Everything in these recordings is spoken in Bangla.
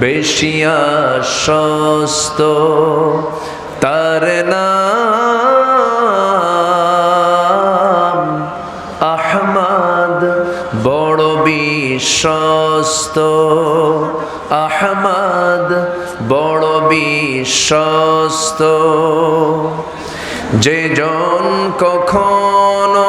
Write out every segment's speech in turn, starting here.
বেশি আশ্বস্ত তার নাম আহমদ বড় বিশ্বস্ত। আহমদ বড় বিশ্বস্ত। যে জন কখনো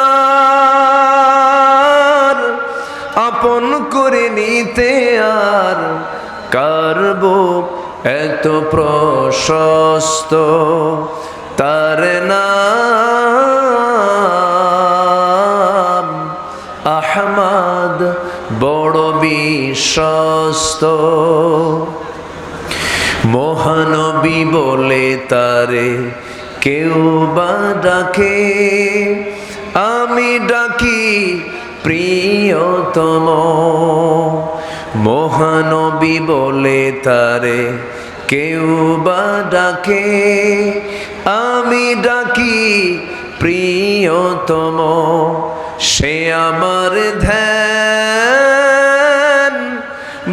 কারব, এত প্রশস্ত, তার নাম আহমদ বড় বিশ্বস্ত। মহানবী বলে তারে কেউ বা ডাকে, আমি ডাকি প্রিয়তম। মহানবী বলে তারে, কেউ বা ডাকে। আমি ডাকি প্রিয়তম, সে আমার ধ্যান।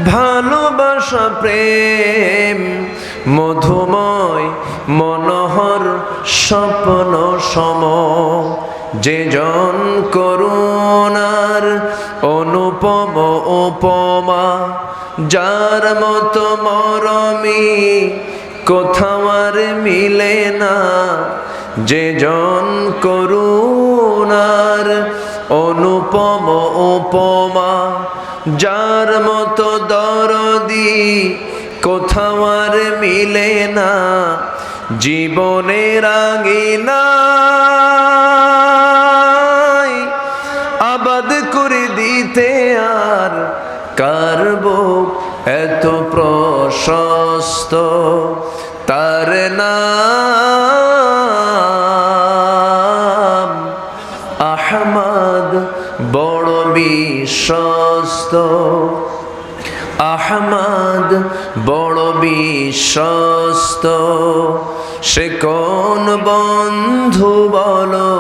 ভালোবাসা, প্রেম, মধুময়, মনোহর, স্বপ্ন, সম। যে জন করুণার অনুপম উপমা, যার মতো মরমি কোথাও আর মিলে না। যে জন করুণার অনুপম উপমা, যার মতো দরদি কোথাও আর মিলে না। জীবনের আঙিনা দিতে আর কারব এত প্রশস্ত তার নাম আহমদ বড় বিশ্বস্ত। আহমদ বড় বিশ্বস্ত। সে কোন বন্ধু বলো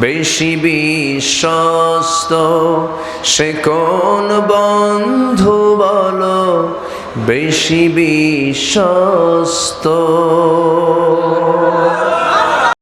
বেশি বিশ্বস্ত সে কোন বন্ধু বলো? বেশি বিশ্বস্ত।